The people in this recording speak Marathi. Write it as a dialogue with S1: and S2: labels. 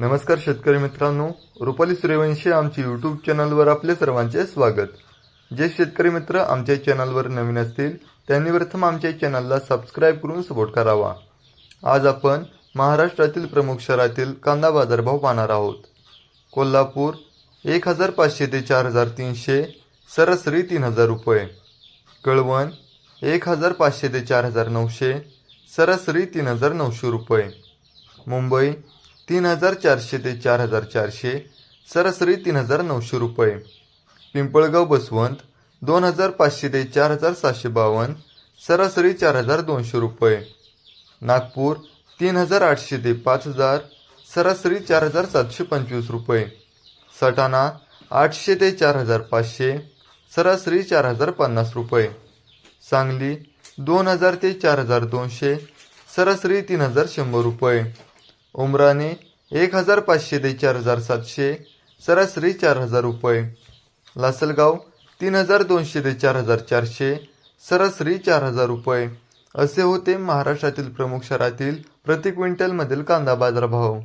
S1: नमस्कार शेतकरी मित्रांनो रुपाली सूर्यवंशी आमच्या यूट्यूब चॅनलवर आपले सर्वांचे स्वागत. जे शेतकरी मित्र आमच्या चॅनलवर नवीन असतील त्यांनी प्रथम आमच्या चॅनलला सबस्क्राईब करून सपोर्ट करावा. आज आपण महाराष्ट्रातील प्रमुख शहरातील कांदा बाजारभाव पाहणार आहोत. कोल्हापूर एक हजार पाचशे ते चार हजार तीनशे सरासरी तीन हजार रुपये. कळवण एक हजार पाचशे ते चार हजार नऊशे सरासरी तीन हजार नऊशे रुपये. मुंबई तीन हजार चारशे ते चार हजार चारशे सरासरी तीन हजार नऊशे रुपये. पिंपळगाव बसवंत दोन हजार पाचशे ते चार हजार सातशे बावन्न सरासरी चार हजार दोनशे रुपये. नागपूर तीन हजार आठशे ते पाच हजार सरासरी चार हजार सातशे पंचवीस रुपये. सटाणा आठशे ते चार हजार पाचशे सरासरी चार हजार पन्नास रुपये. सांगली दोन हजार ते चार हजार दोनशे सरासरी तीन हजार शंभर रुपये. उमराने एक हजार पाचशे ते चार हजार सातशे सरासरी चार हजार रुपये. लासलगाव तीन हजार दोनशे ते चार हजार चारशे सरासरी चार हजार रुपये. असे होते महाराष्ट्रातील प्रमुख शहरातील प्रति क्विंटलमधील कांदा बाजारभाव.